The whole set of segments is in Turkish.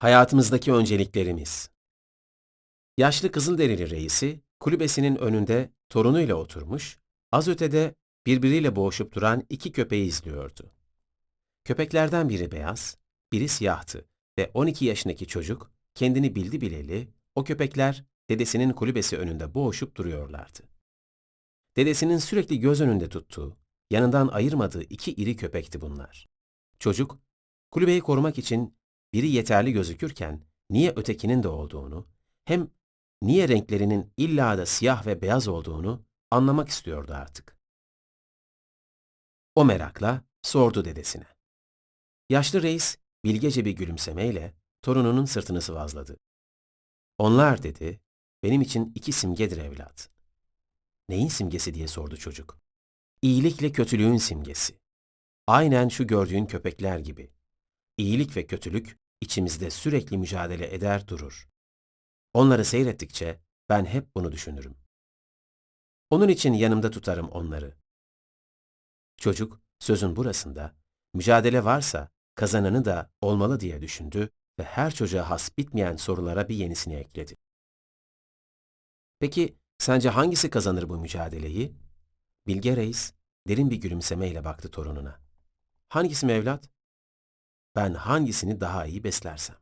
Hayatımızdaki önceliklerimiz. Yaşlı Kızılderili reisi, kulübesinin önünde torunuyla oturmuş, az ötede birbiriyle boğuşup duran iki köpeği izliyordu. Köpeklerden biri beyaz, biri siyahtı ve 12 yaşındaki çocuk kendini bildi bileli o köpekler dedesinin kulübesi önünde boğuşup duruyorlardı. Dedesinin sürekli göz önünde tuttuğu, yanından ayırmadığı iki iri köpekti bunlar. Çocuk, kulübeyi korumak için biri yeterli gözükürken niye ötekinin de olduğunu, hem niye renklerinin illa da siyah ve beyaz olduğunu anlamak istiyordu artık. O merakla sordu dedesine. Yaşlı reis bilgece bir gülümsemeyle torununun sırtını sıvazladı. Onlar dedi, benim için iki simgedir evlat. Neyin simgesi diye sordu çocuk. İyilikle kötülüğün simgesi. Aynen şu gördüğün köpekler gibi. İyilik ve kötülük içimizde sürekli mücadele eder durur. Onları seyrettikçe ben hep bunu düşünürüm. Onun için yanımda tutarım onları. Çocuk sözün burasında mücadele varsa kazananı da olmalı diye düşündü ve her çocuğa has bitmeyen sorulara bir yenisini ekledi. Peki sence hangisi kazanır bu mücadeleyi? Bilge Reis derin bir gülümsemeyle baktı torununa. Hangisi mi evlat? Ben hangisini daha iyi beslersem.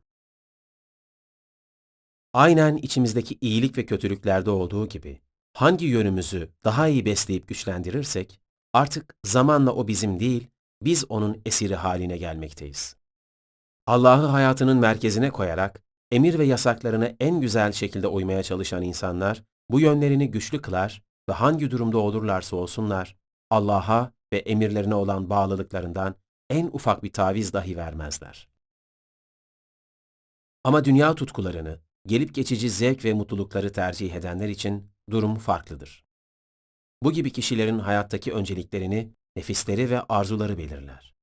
Aynen içimizdeki iyilik ve kötülüklerde olduğu gibi hangi yönümüzü daha iyi besleyip güçlendirirsek artık zamanla o bizim değil, biz onun esiri haline gelmekteyiz. Allah'ı hayatının merkezine koyarak emir ve yasaklarına en güzel şekilde uymaya çalışan insanlar bu yönlerini güçlü kılar ve hangi durumda olurlarsa olsunlar Allah'a ve emirlerine olan bağlılıklarından en ufak bir taviz dahi vermezler. Ama dünya tutkularını, gelip geçici zevk ve mutlulukları tercih edenler için durum farklıdır. Bu gibi kişilerin hayattaki önceliklerini, nefisleri ve arzuları belirler.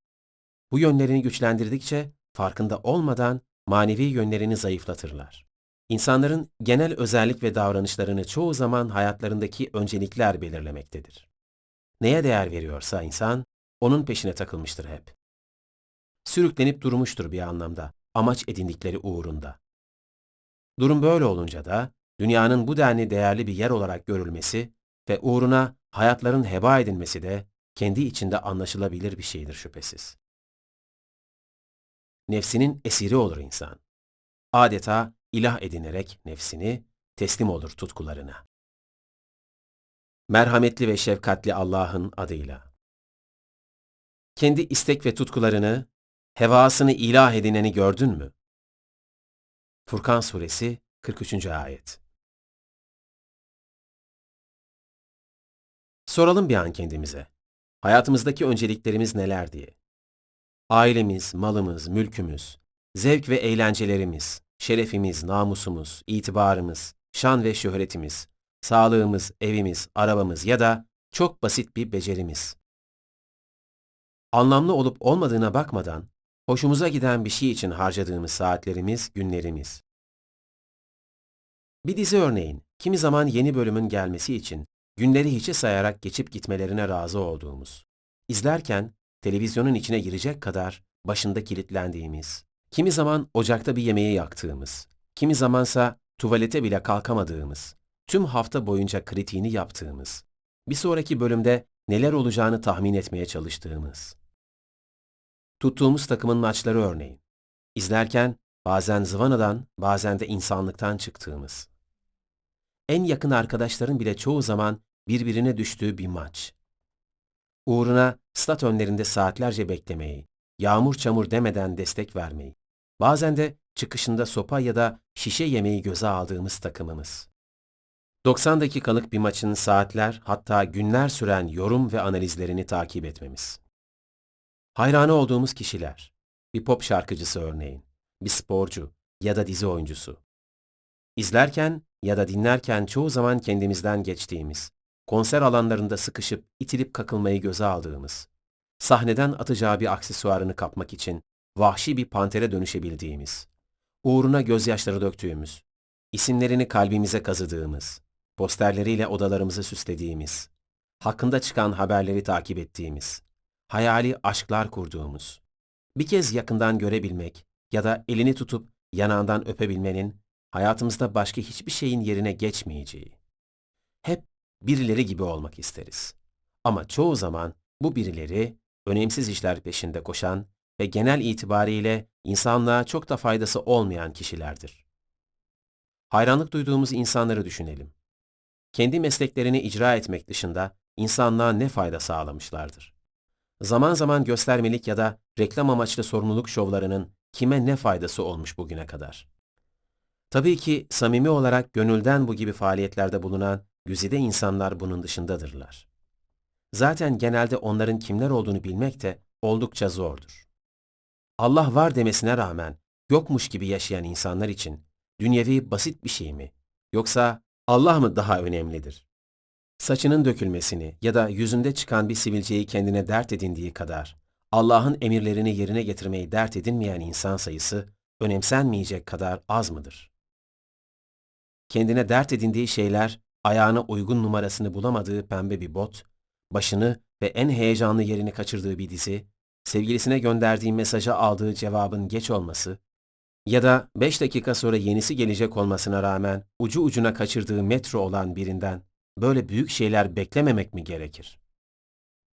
Bu yönlerini güçlendirdikçe farkında olmadan manevi yönlerini zayıflatırlar. İnsanların genel özellik ve davranışlarını çoğu zaman hayatlarındaki öncelikler belirlemektedir. Neye değer veriyorsa insan, onun peşine takılmıştır hep. Sürüklenip durmuştur bir anlamda, amaç edindikleri uğrunda. Durum böyle olunca da, dünyanın bu denli değerli bir yer olarak görülmesi ve uğruna hayatların heba edilmesi de kendi içinde anlaşılabilir bir şeydir şüphesiz. Nefsinin esiri olur insan. Adeta ilah edinerek nefsini teslim olur tutkularına. Merhametli ve şefkatli Allah'ın adıyla. Kendi istek ve tutkularını, hevasını ilah edineni gördün mü? Furkan Suresi 43. Ayet Soralım bir an kendimize. Hayatımızdaki önceliklerimiz neler diye. Ailemiz, malımız, mülkümüz, zevk ve eğlencelerimiz, şerefimiz, namusumuz, itibarımız, şan ve şöhretimiz, sağlığımız, evimiz, arabamız ya da çok basit bir becerimiz. Anlamlı olup olmadığına bakmadan, hoşumuza giden bir şey için harcadığımız saatlerimiz, günlerimiz. Bir dizi örneğin, kimi zaman yeni bölümün gelmesi için günleri hiçe sayarak geçip gitmelerine razı olduğumuz. İzlerken televizyonun içine girecek kadar başında kilitlendiğimiz, kimi zaman ocakta bir yemeği yaktığımız, kimi zamansa tuvalete bile kalkamadığımız, tüm hafta boyunca kritiğini yaptığımız, bir sonraki bölümde neler olacağını tahmin etmeye çalıştığımız. Tuttuğumuz takımın maçları örneğin. İzlerken bazen zıvanadan, bazen de insanlıktan çıktığımız. En yakın arkadaşların bile çoğu zaman birbirine düştüğü bir maç. Uğruna stat önlerinde saatlerce beklemeyi, yağmur çamur demeden destek vermeyi, bazen de çıkışında sopa ya da şişe yemeği göze aldığımız takımımız. 90 dakikalık bir maçın saatler hatta günler süren yorum ve analizlerini takip etmemiz. Hayranı olduğumuz kişiler, bir pop şarkıcısı örneğin, bir sporcu ya da dizi oyuncusu. İzlerken ya da dinlerken çoğu zaman kendimizden geçtiğimiz, konser alanlarında sıkışıp itilip kakılmayı göze aldığımız, sahneden atacağı bir aksesuarını kapmak için vahşi bir pantere dönüşebildiğimiz, uğruna gözyaşları döktüğümüz, isimlerini kalbimize kazıdığımız, posterleriyle odalarımızı süslediğimiz, hakkında çıkan haberleri takip ettiğimiz, hayali aşklar kurduğumuz, bir kez yakından görebilmek ya da elini tutup yanağından öpebilmenin hayatımızda başka hiçbir şeyin yerine geçmeyeceği. Hep birileri gibi olmak isteriz. Ama çoğu zaman bu birileri önemsiz işler peşinde koşan ve genel itibariyle insanlığa çok da faydası olmayan kişilerdir. Hayranlık duyduğumuz insanları düşünelim. Kendi mesleklerini icra etmek dışında insanlığa ne fayda sağlamışlardır? Zaman zaman göstermelik ya da reklam amaçlı sorumluluk şovlarının kime ne faydası olmuş bugüne kadar? Tabii ki samimi olarak gönülden bu gibi faaliyetlerde bulunan güzide insanlar bunun dışındadırlar. Zaten genelde onların kimler olduğunu bilmek de oldukça zordur. Allah var demesine rağmen yokmuş gibi yaşayan insanlar için dünyevi basit bir şey mi? Yoksa Allah mı daha önemlidir? Saçının dökülmesini ya da yüzünde çıkan bir sivilceyi kendine dert edindiği kadar Allah'ın emirlerini yerine getirmeyi dert edinmeyen insan sayısı önemsenmeyecek kadar az mıdır? Kendine dert edindiği şeyler ayağına uygun numarasını bulamadığı pembe bir bot, başını ve en heyecanlı yerini kaçırdığı bir dizi, sevgilisine gönderdiği mesaja aldığı cevabın geç olması ya da 5 dakika sonra yenisi gelecek olmasına rağmen ucu ucuna kaçırdığı metro olan birinden böyle büyük şeyler beklememek mi gerekir?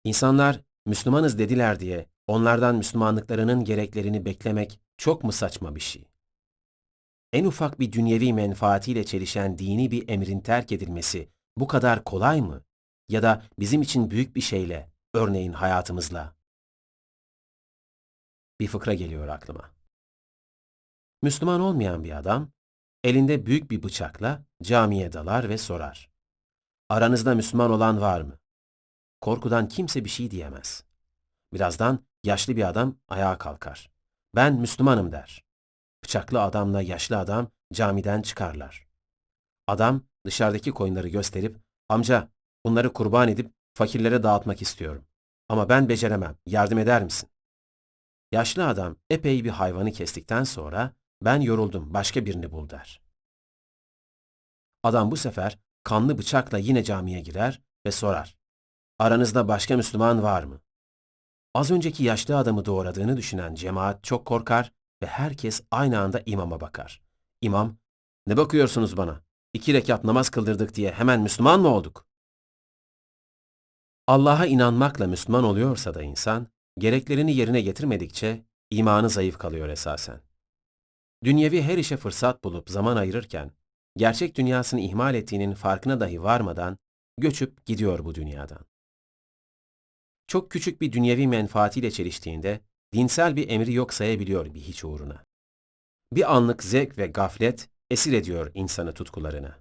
İnsanlar Müslümanız dediler diye onlardan Müslümanlıklarının gereklerini beklemek çok mu saçma bir şey? En ufak bir dünyevi menfaatiyle çelişen dini bir emrin terk edilmesi bu kadar kolay mı? Ya da bizim için büyük bir şeyle, örneğin hayatımızla. Bir fıkra geliyor aklıma. Müslüman olmayan bir adam, elinde büyük bir bıçakla camiye dalar ve sorar. Aranızda Müslüman olan var mı? Korkudan kimse bir şey diyemez. Birazdan yaşlı bir adam ayağa kalkar. Ben Müslümanım der. Bıçaklı adamla yaşlı adam camiden çıkarlar. Adam dışarıdaki koyunları gösterip, amca bunları kurban edip fakirlere dağıtmak istiyorum. Ama ben beceremem, yardım eder misin? Yaşlı adam epey bir hayvanı kestikten sonra, ben yoruldum, başka birini bul der. Adam bu sefer kanlı bıçakla yine camiye girer ve sorar. Aranızda başka Müslüman var mı? Az önceki yaşlı adamı doğradığını düşünen cemaat çok korkar ve herkes aynı anda imama bakar. İmam, ne bakıyorsunuz bana? İki rekat namaz kıldırdık diye hemen Müslüman mı olduk? Allah'a inanmakla Müslüman oluyorsa da insan, gereklerini yerine getirmedikçe imanı zayıf kalıyor esasen. Dünyevi her işe fırsat bulup zaman ayırırken, gerçek dünyasını ihmal ettiğinin farkına dahi varmadan göçüp gidiyor bu dünyadan. Çok küçük bir dünyevi menfaatiyle çeliştiğinde dinsel bir emri yok sayabiliyor bir hiç uğruna. Bir anlık zevk ve gaflet esir ediyor insanı tutkularına.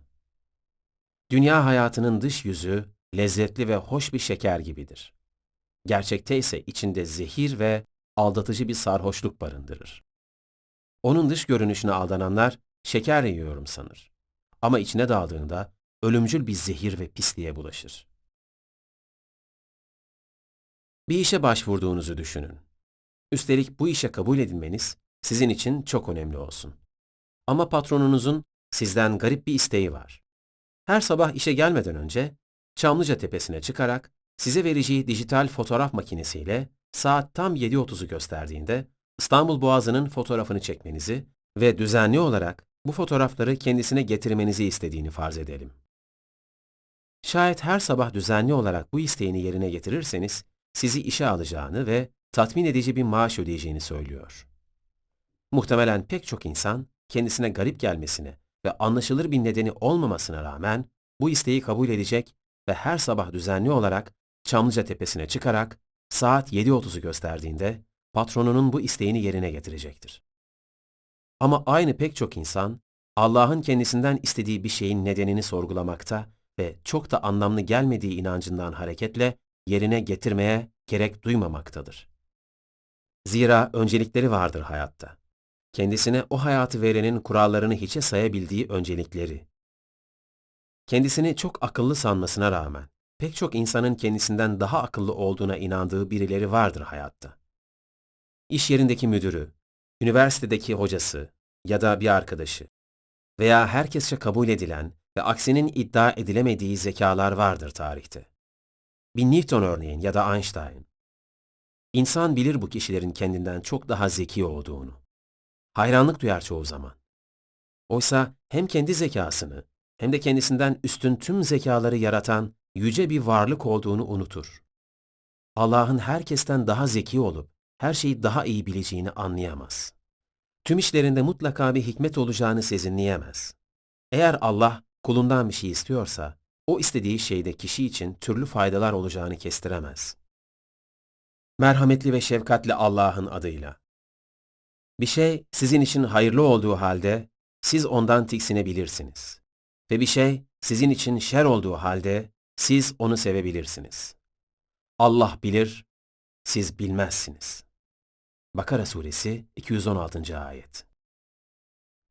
Dünya hayatının dış yüzü lezzetli ve hoş bir şeker gibidir. Gerçekte ise içinde zehir ve aldatıcı bir sarhoşluk barındırır. Onun dış görünüşüne aldananlar şeker yiyorum sanır. Ama içine daldığında ölümcül bir zehir ve pisliğe bulaşır. Bir işe başvurduğunuzu düşünün. Üstelik bu işe kabul edilmeniz sizin için çok önemli olsun. Ama patronunuzun sizden garip bir isteği var. Her sabah işe gelmeden önce Çamlıca Tepesi'ne çıkarak size vereceği dijital fotoğraf makinesiyle saat tam 7.30'u gösterdiğinde İstanbul Boğazı'nın fotoğrafını çekmenizi ve düzenli olarak bu fotoğrafları kendisine getirmenizi istediğini farz edelim. Şayet her sabah düzenli olarak bu isteğini yerine getirirseniz, sizi işe alacağını ve tatmin edici bir maaş ödeyeceğini söylüyor. Muhtemelen pek çok insan kendisine garip gelmesine ve anlaşılır bir nedeni olmamasına rağmen bu isteği kabul edecek ve her sabah düzenli olarak Çamlıca Tepesi'ne çıkarak saat 7.30'u gösterdiğinde patronunun bu isteğini yerine getirecektir. Ama aynı pek çok insan Allah'ın kendisinden istediği bir şeyin nedenini sorgulamakta ve çok da anlamlı gelmediği inancından hareketle yerine getirmeye gerek duymamaktadır. Zira öncelikleri vardır hayatta. Kendisine o hayatı verenin kurallarını hiçe sayabildiği öncelikleri. Kendisini çok akıllı sanmasına rağmen pek çok insanın kendisinden daha akıllı olduğuna inandığı birileri vardır hayatta. İş yerindeki müdürü, üniversitedeki hocası ya da bir arkadaşı veya herkesçe kabul edilen ve aksinin iddia edilemediği zekalar vardır tarihte. Bir Newton örneğin ya da Einstein. İnsan bilir bu kişilerin kendinden çok daha zeki olduğunu. hayranlık duyar çoğu zaman. Oysa hem kendi zekasını hem de kendisinden üstün tüm zekaları yaratan yüce bir varlık olduğunu unutur. Allah'ın herkesten daha zeki olup her şeyi daha iyi bileceğini anlayamaz. Tüm işlerinde mutlaka bir hikmet olacağını sezinleyemez. Eğer Allah kulundan bir şey istiyorsa, o istediği şeyde kişi için türlü faydalar olacağını kestiremez. Merhametli ve şefkatli Allah'ın adıyla. Bir şey sizin için hayırlı olduğu halde siz ondan tiksinebilirsiniz. Ve bir şey sizin için şer olduğu halde siz onu sevebilirsiniz. Allah bilir, siz bilmezsiniz. Bakara Suresi 216. Ayet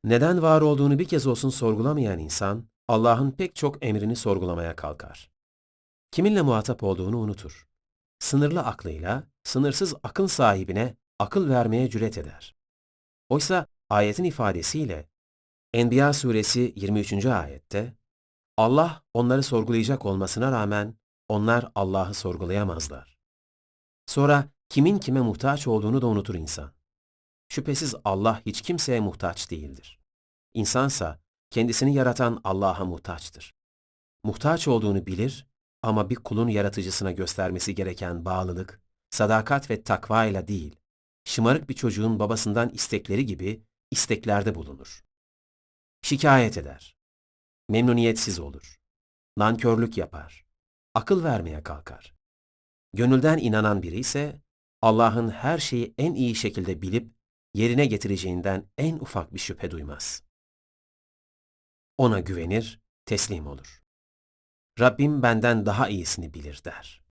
Neden var olduğunu bir kez olsun sorgulamayan insan, Allah'ın pek çok emrini sorgulamaya kalkar. Kiminle muhatap olduğunu unutur. Sınırlı aklıyla, sınırsız akıl sahibine akıl vermeye cüret eder. Oysa ayetin ifadesiyle Enbiya suresi 23. ayette Allah onları sorgulayacak olmasına rağmen onlar Allah'ı sorgulayamazlar. Sonra kimin kime muhtaç olduğunu da unutur insan. Şüphesiz Allah hiç kimseye muhtaç değildir. İnsansa kendisini yaratan Allah'a muhtaçtır. Muhtaç olduğunu bilir ama bir kulun yaratıcısına göstermesi gereken bağlılık, sadakat ve takva ile değil, şımarık bir çocuğun babasından istekleri gibi isteklerde bulunur. Şikayet eder. Memnuniyetsiz olur. Nankörlük yapar. Akıl vermeye kalkar. Gönülden inanan biri ise Allah'ın her şeyi en iyi şekilde bilip yerine getireceğinden en ufak bir şüphe duymaz. Ona güvenir, teslim olur. Rabbim benden daha iyisini bilir der.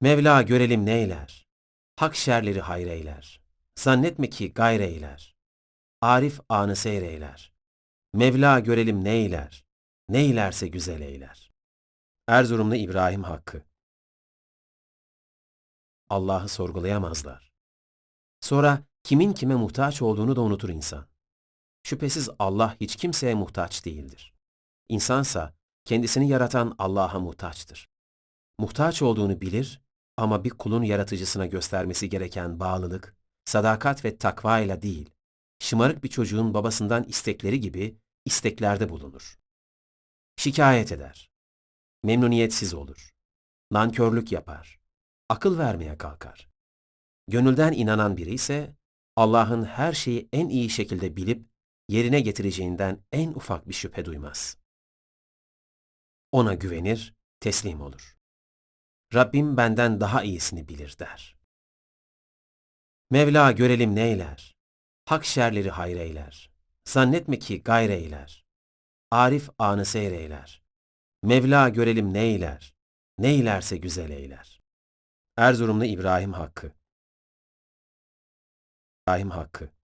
Mevla görelim neyler, hak şerleri hayreyler, zannetme ki gayreyler, Arif anı seyreyler, Mevla görelim neyler, neylerse güzel eyler. Erzurumlu İbrahim Hakkı Allah'ı sorgulayamazlar. Sonra kimin kime muhtaç olduğunu da unutur insan. Şüphesiz Allah hiç kimseye muhtaç değildir. İnsansa kendisini yaratan Allah'a muhtaçtır. Muhtaç olduğunu bilir ama bir kulun yaratıcısına göstermesi gereken bağlılık, sadakat ve takva ile değil, şımarık bir çocuğun babasından istekleri gibi isteklerde bulunur. Şikayet eder. Memnuniyetsiz olur. Nankörlük yapar. Akıl vermeye kalkar. Gönülden inanan biri ise Allah'ın her şeyi en iyi şekilde bilip yerine getireceğinden en ufak bir şüphe duymaz. Ona güvenir, teslim olur. Rabbim benden daha iyisini bilir der. Mevla görelim neyler, hak şerleri hayreyler, zannetme ki gayreyler, Arif anı seyreyler, Mevla görelim neyler, neylerse güzel eyler. Erzurumlu İbrahim Hakkı. İbrahim Hakkı